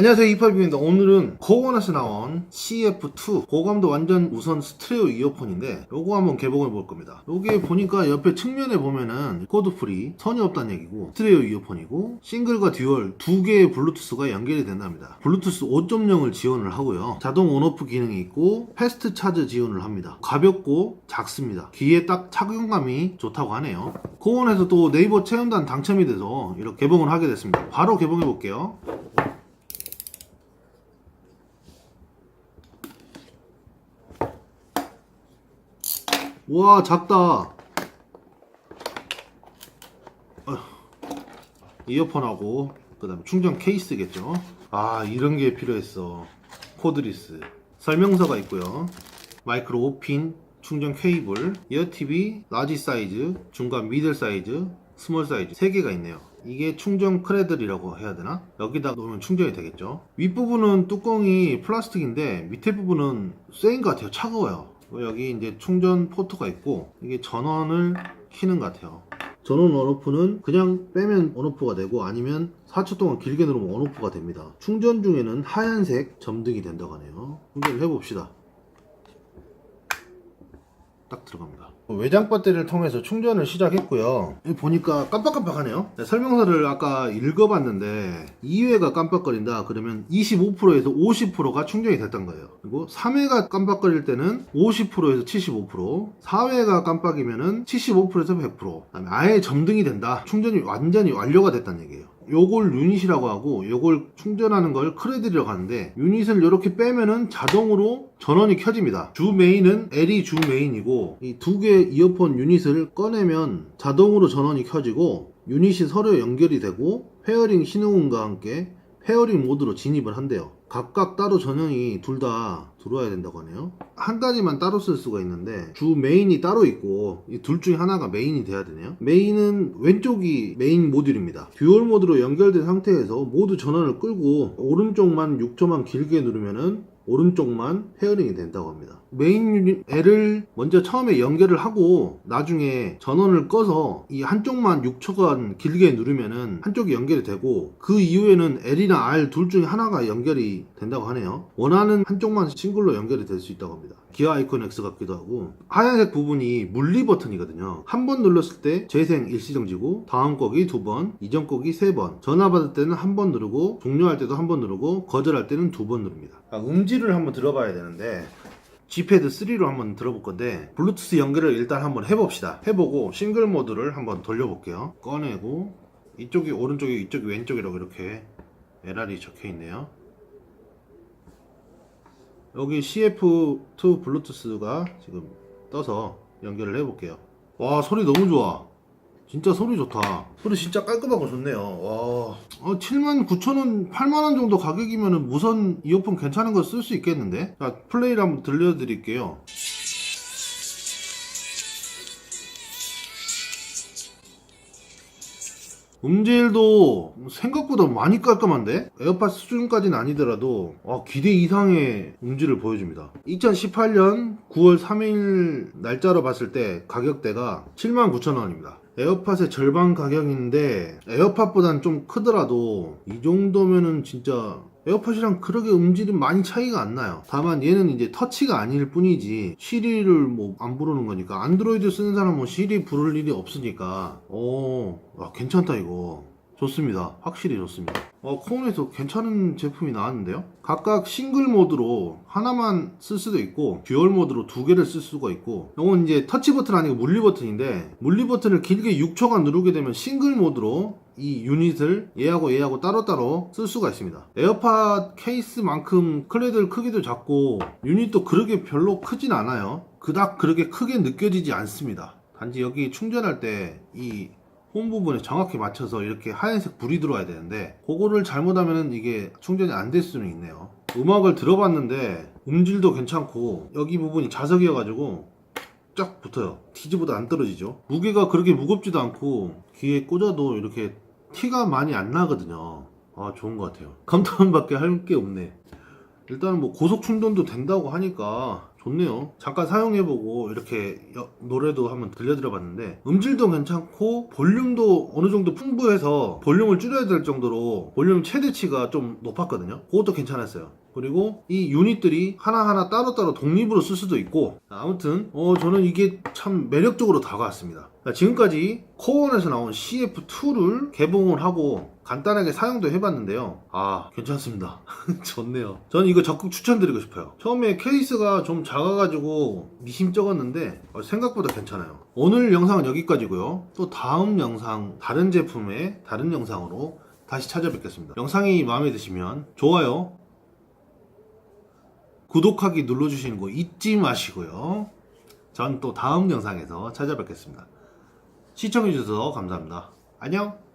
안녕하세요 이팔비입니다. 오늘은 고원에서 나온 CF2 고감도 완전 우선 스트레오 이어폰인데 요거 한번 개봉해 볼 겁니다. 요게 보니까 옆에 측면에 보면은 코드 프리 선이 없다는 얘기고 스트레오 이어폰이고 싱글과 듀얼 두 개의 블루투스가 연결이 된답니다. 블루투스 5.0을 지원을 하고요. 자동 온오프 기능이 있고 패스트 차지 지원을 합니다. 가볍고 작습니다. 귀에 딱 착용감이 좋다고 하네요. 고원에서 또 네이버 체험단 당첨이 돼서 이렇게 개봉을 하게 됐습니다. 바로 개봉해 볼게요 와 작다. 어휴, 이어폰하고 그 다음에 충전 케이스겠죠? 아 이런 게 필요했어. 코드리스. 설명서가 있고요. 마이크로 5핀 충전 케이블 이어팁이 라지 사이즈 중간 미들 사이즈 스몰 사이즈 3개가 있네요. 이게 충전 크레들이라고 해야 되나? 여기다 놓으면 충전이 되겠죠? 윗부분은 뚜껑이 플라스틱인데 밑에 부분은 쇠인 것 같아요. 차가워요 여기 이제 충전 포트가 있고 이게 전원을 키는 것 같아요. 전원 온오프는 그냥 빼면 온오프가 되고 아니면 4초 동안 길게 누르면 온오프가 됩니다. 충전 중에는 하얀색 점등이 된다고 하네요. 충전을 해봅시다 딱 들어갑니다. 외장 배터리를 통해서 충전을 시작했고요. 보니까 깜빡깜빡하네요. 네, 설명서를 아까 읽어봤는데 2회가 깜빡거린다 그러면 25%에서 50%가 충전이 됐던 거예요. 그리고 3회가 깜빡거릴 때는 50%에서 75%, 4회가 깜빡이면은 75%에서 100%, 그다음에 아예 점등이 된다. 충전이 완전히 완료가 됐다는 얘기예요. 요걸 유닛이라고 하고 요걸 충전하는 걸 크레딧이라고 하는데 유닛을 이렇게 빼면은 자동으로 전원이 켜집니다. 주 메인은 L이 주 메인이고 이 두 개 이어폰 유닛을 꺼내면 자동으로 전원이 켜지고 유닛이 서로 연결이 되고 페어링 신호음과 함께 페어링 모드로 진입을 한대요. 각각 따로 전원이 둘 다 들어와야 된다고 하네요. 한 가지만 따로 쓸 수가 있는데 주 메인이 따로 있고 이 둘 중에 하나가 메인이 돼야 되네요. 메인은 왼쪽이 메인 모듈입니다. 듀얼 모드로 연결된 상태에서 모두 전원을 끌고 오른쪽만 6초만 길게 누르면은 오른쪽만 페어링이 된다고 합니다. 메인 유닛 L을 먼저 처음에 연결을 하고 나중에 전원을 꺼서 이 한쪽만 6초간 길게 누르면은 한쪽이 연결이 되고 그 이후에는 L이나 R 둘 중에 하나가 연결이 된다고 하네요. 원하는 한쪽만 싱글로 연결이 될 수 있다고 합니다. 기아 아이콘 X 같기도 하고 하얀색 부분이 물리 버튼이거든요. 한 번 눌렀을 때 재생 일시정지고 다음 곡이 두 번, 이전 곡이 세 번, 전화 받을 때는 한 번 누르고 종료할 때도 한 번 누르고 거절할 때는 두 번 누릅니다. 아, 음질 을 한번 들어봐야 되는데 G패드 3로 한번 들어볼 건데 블루투스 연결을 일단 한번 해봅시다. 해보고 싱글 모드를 한번 돌려볼게요. 꺼내고 이쪽이 오른쪽이 이쪽이 왼쪽이라고 이렇게 LR이 적혀 있네요. 여기 CF2 블루투스가 지금 떠서 연결을 해볼게요. 와 소리 너무 좋아. 진짜 소리 좋다. 소리 진짜 깔끔하고 좋네요. 와, 어, 7만 9천 원, 8만 원 정도 가격이면 무선 이어폰 괜찮은 거 쓸 수 있겠는데? 자, 플레이를 한번 들려드릴게요. 음질도 생각보다 많이 깔끔한데? 에어팟 수준까지는 아니더라도 와, 기대 이상의 음질을 보여줍니다. 2018년 9월 3일 날짜로 봤을 때 가격대가 79,000원입니다. 에어팟의 절반 가격인데 에어팟보단 좀 크더라도 이 정도면은 진짜 에어팟이랑 그렇게 음질이 많이 차이가 안 나요. 다만 얘는 이제 터치가 아닐 뿐이지 시리를 뭐 안 부르는 거니까. 안드로이드 쓰는 사람은 시리 부를 일이 없으니까. 오 와, 괜찮다 이거 좋습니다. 확실히 좋습니다. 어, 코온에서 괜찮은 제품이 나왔는데요? 각각 싱글 모드로 하나만 쓸 수도 있고, 듀얼 모드로 두 개를 쓸 수가 있고, 이건 이제 터치 버튼 아니고 물리 버튼인데, 물리 버튼을 길게 6초간 누르게 되면 싱글 모드로 이 유닛을 얘하고 얘하고 따로따로 쓸 수가 있습니다. 에어팟 케이스만큼 클레들 크기도 작고, 유닛도 그렇게 별로 크진 않아요. 그닥 그렇게 크게 느껴지지 않습니다. 단지 여기 충전할 때 이 홈 부분에 정확히 맞춰서 이렇게 하얀색 불이 들어와야 되는데 그거를 잘못하면 이게 충전이 안 될 수는 있네요. 음악을 들어봤는데 음질도 괜찮고 여기 부분이 자석이어가지고 쫙 붙어요. 티즈보다 안 떨어지죠. 무게가 그렇게 무겁지도 않고 귀에 꽂아도 이렇게 티가 많이 안 나거든요. 아 좋은 것 같아요. 감탄밖에 할 게 없네. 일단은 뭐 고속 충전도 된다고 하니까 좋네요. 잠깐 사용해보고 이렇게 여- 노래도 한번 들려드려봤는데 음질도 괜찮고 볼륨도 어느 정도 풍부해서 볼륨을 줄여야 될 정도로 볼륨 최대치가 좀 높았거든요. 그것도 괜찮았어요. 그리고 이 유닛들이 하나하나 따로따로 독립으로 쓸 수도 있고 아무튼 어 저는 이게 참 매력적으로 다가왔습니다. 자, 지금까지 코어원에서 나온 CF2를 개봉을 하고 간단하게 사용도 해봤는데요. 아 괜찮습니다. 좋네요. 저는 이거 적극 추천드리고 싶어요. 처음에 케이스가 좀 작아가지고 미심쩍었는데 어, 생각보다 괜찮아요. 오늘 영상은 여기까지고요. 또 다음 영상 다른 제품의 다른 영상으로 다시 찾아뵙겠습니다. 영상이 마음에 드시면 좋아요, 구독하기 눌러주시는 거 잊지 마시고요. 전 또 다음 영상에서 찾아뵙겠습니다. 시청해주셔서 감사합니다. 안녕!